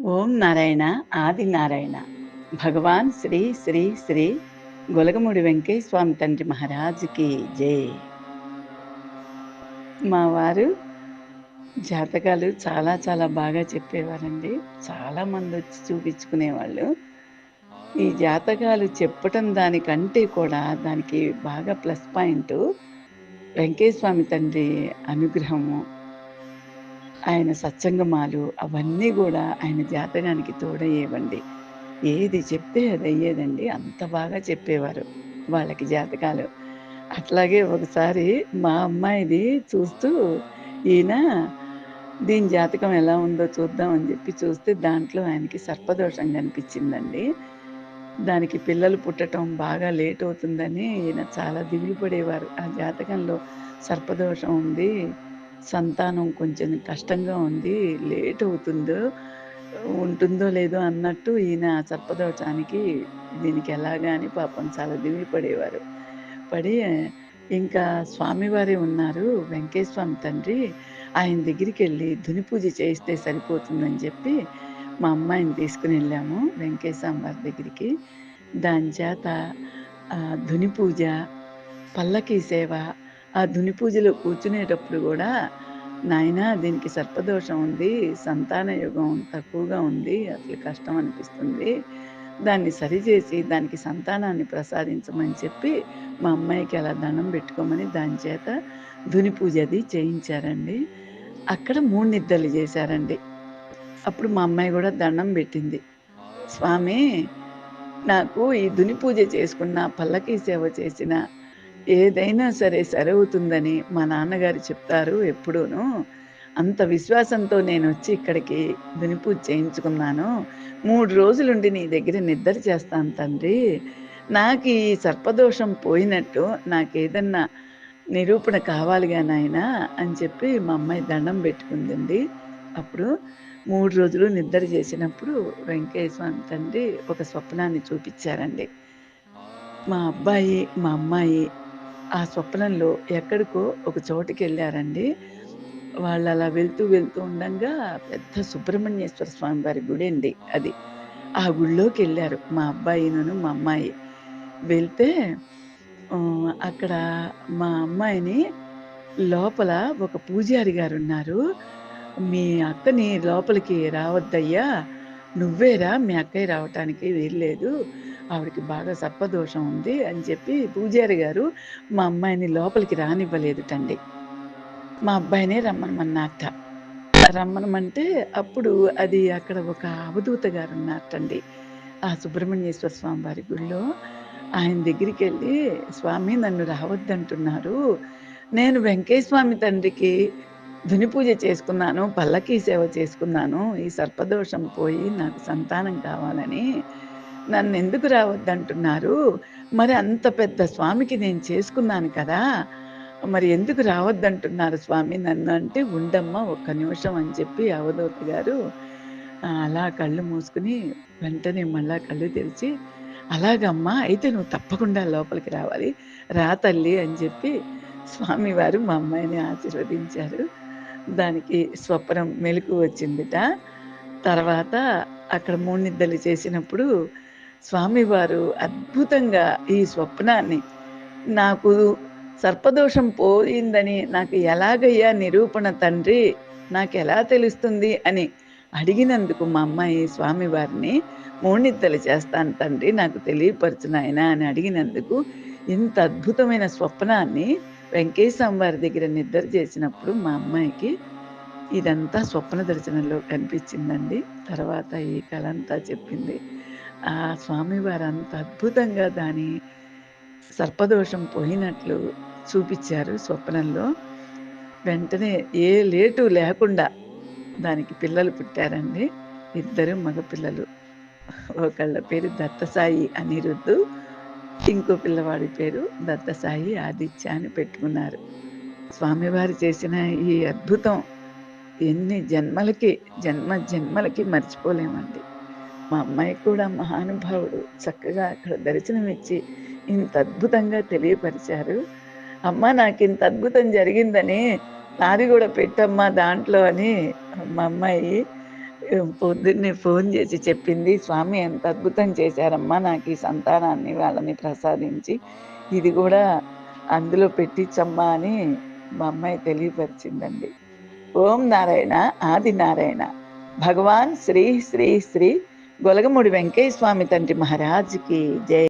ఓం నారాయణ ఆది నారాయణ. భగవాన్ శ్రీ శ్రీ శ్రీ గొలగముడి వెంకయ్య స్వామి తండ్రి మహారాజుకి జై. మా వారు జాతకాలు చాలా చాలా బాగా చెప్పేవారండి. చాలామంది వచ్చి చూపించుకునేవాళ్ళు. ఈ జాతకాలు చెప్పటం దానికంటే కూడా దానికి బాగా ప్లస్ పాయింట్ వెంకయ్య స్వామి తండ్రి అనుగ్రహము. ఆయన సత్సంగమాలు అవన్నీ కూడా ఆయన జాతకానికి తోడయ్యేవండి. ఏది చెప్తే అది అయ్యేదండి. అంత బాగా చెప్పేవారు వాళ్ళకి జాతకాలు. అట్లాగే ఒకసారి మా అమ్మాయిది చూస్తూ ఈయన దీని జాతకం ఎలా ఉందో చూద్దాం అని చెప్పి చూస్తే దాంట్లో ఆయనకి సర్పదోషం కనిపించిందండి. దానికి పిల్లలు పుట్టడం బాగా లేట్ అవుతుందని ఈయన చాలా దిగులు పడేవారు ఆ జాతకంలో సర్పదోషం ఉంది సంతానం కొంచెం కష్టంగా ఉంది లేట్ అవుతుందో ఉంటుందో లేదో అన్నట్టు ఈయన సర్పదోషానికి దీనికి ఎలాగా అని పాపం చాలా దిగులు పడేవారు. పడి ఇంకా స్వామివారే ఉన్నారు వెంకటేశ్వమి తండ్రి ఆయన దగ్గరికి వెళ్ళి ధుని పూజ చేయిస్తే సరిపోతుందని చెప్పి మా అమ్మాయిని తీసుకుని వెళ్ళాము వెంకటేశ్వర వారి దగ్గరికి. దాని చేత ధుని పూజ పల్లకి సేవ ఆ ధుని పూజలో కూర్చునేటప్పుడు కూడా నాయన దీనికి సర్పదోషం ఉంది సంతాన యుగం తక్కువగా ఉంది అసలు కష్టం అనిపిస్తుంది. దాన్ని సరిచేసి దానికి సంతానాన్ని ప్రసాదించమని చెప్పి మా అమ్మాయికి అలా దండం పెట్టుకోమని దాని చేత ధుని పూజ అది చేయించారండి. అక్కడ మూడు నిద్దలు చేశారండి. అప్పుడు మా అమ్మాయి కూడా దండం పెట్టింది. స్వామి నాకు ఈ ధుని పూజ చేసుకున్న పల్లకీ సేవ చేసిన ఏదైనా సరే సరవుతుందని మా నాన్నగారు చెప్తారు ఎప్పుడూను. అంత విశ్వాసంతో నేను వచ్చి ఇక్కడికి దునిపూజ చేయించుకున్నాను. మూడు రోజులుండి నీ దగ్గర నిద్ర చేస్తాను తండ్రి. నాకు ఈ సర్పదోషం పోయినట్టు నాకు ఏదన్నా నిరూపణ కావాలిగా నాయన అని చెప్పి మా అమ్మాయి దండం పెట్టుకుందండి. అప్పుడు మూడు రోజులు నిద్ర చేసినప్పుడు వెంకటేశ్వర స్వామి తండ్రి ఒక స్వప్నాన్ని చూపించారండి. మా అబ్బాయి మా అమ్మాయి ఆ స్వప్నంలో ఎక్కడికో ఒక చోటుకి వెళ్ళారండి వాళ్ళు అలా వెళ్తూ వెళ్తూ ఉండగా పెద్ద సుబ్రహ్మణ్యేశ్వర స్వామి వారి గుడి అండి అది. ఆ గుడిలోకి వెళ్ళారు మా అబ్బాయిను మా అమ్మాయి. వెళ్తే అక్కడ మా అమ్మాయిని లోపల ఒక పూజారి గారు ఉన్నారు మీ అక్కని లోపలికి రావద్దయ్యా. నువ్వేరా మీ అక్కయ్య రావటానికి వీల్లేదు. ఆవిడకి బాగా సర్పదోషం ఉంది అని చెప్పి పూజారి గారు మా అమ్మాయిని లోపలికి రానివ్వలేదుటండి. మా అబ్బాయినే రమ్మనమన్నట్ట రమ్మనమంటే అప్పుడు అది అక్కడ ఒక అవధూత గారు ఉన్నట్టండి ఆ సుబ్రహ్మణ్యేశ్వర స్వామి వారి గుళ్ళో ఆయన దగ్గరికి వెళ్ళి స్వామి నన్ను రావద్దంటున్నారు. నేను వెంకటేశ్వామి తండ్రికి ధుని పూజ చేసుకున్నాను పల్లకీ సేవ చేసుకున్నాను. ఈ సర్పదోషం పోయి నాకు సంతానం కావాలని నన్ను ఎందుకు రావద్దంటున్నారు? మరి అంత పెద్ద స్వామికి నేను చేసుకున్నాను కదా. మరి ఎందుకు రావద్దంటున్నారు స్వామి? నన్ను అంటే ఉండమ్మా ఒక్క నిమిషం అని చెప్పి అవధూత గారు అలా కళ్ళు మూసుకుని వెంటనే మళ్ళా కళ్ళు తెరిచి అలాగమ్మా అయితే నువ్వు తప్పకుండా లోపలికి రావాలి. రా తల్లి అని చెప్పి స్వామివారు మా అమ్మాయిని ఆశీర్వదించారు. దానికి స్వప్నం మెలకు వచ్చిందిట. తర్వాత అక్కడ మూడు చేసినప్పుడు స్వామివారు అద్భుతంగా ఈ స్వప్నాన్ని నాకు సర్పదోషం పోయిందని నాకు ఎలాగయ్యా నిరూపణ తండ్రి? నాకు ఎలా తెలుస్తుంది? అని అడిగినందుకు మా అమ్మాయి స్వామివారిని మూణిద్దలు చేస్తాను తండ్రి నాకు తెలియపరచునాయన అని అడిగినందుకు ఇంత అద్భుతమైన స్వప్నాన్ని వెంకటేశ్వర వారి దగ్గర నిద్ర చేసినప్పుడు మా అమ్మాయికి ఇదంతా స్వప్న దర్శనంలో కనిపించిందండి. తర్వాత ఈ కళ అంతా చెప్పింది. ఆ స్వామివారు అంత అద్భుతంగా దాని సర్పదోషం పోయినట్లు చూపించారు స్వప్నంలో. వెంటనే ఏ లేటు లేకుండా దానికి పిల్లలు పుట్టారండి. ఇద్దరు మగపిల్లలు. ఒకళ్ళ పేరు దత్తసాయి అనిరుద్ధు ఇంకో పిల్లవాడి పేరు దత్తసాయి ఆదిత్య అని పెట్టుకున్నారు. స్వామివారు చేసిన ఈ అద్భుతం ఎన్ని జన్మలకి జన్మ జన్మలకి మర్చిపోలేమండి. మా అమ్మాయి కూడా మహానుభావుడు చక్కగా అక్కడ దర్శనం ఇచ్చి ఇంత అద్భుతంగా తెలియపరిచారు అమ్మ నాకు ఇంత అద్భుతం జరిగిందని నాది కూడా పెట్టమ్మా దాంట్లో అని మా అమ్మాయి పొద్దున్నే ఫోన్ చేసి చెప్పింది, "స్వామి ఎంత అద్భుతం చేశారమ్మా నాకు ఈ సంతానాన్ని వాళ్ళని ప్రసాదించి. ఇది కూడా అందులో పెట్టించమ్మా" అని మా అమ్మాయి తెలియపరిచిందండి. ఓం నారాయణ ఆది నారాయణ భగవాన్ శ్రీ శ్రీ శ్రీ గొలగముడి వెంకయ్య స్వామి తండ్రి మహారాజుకి జై.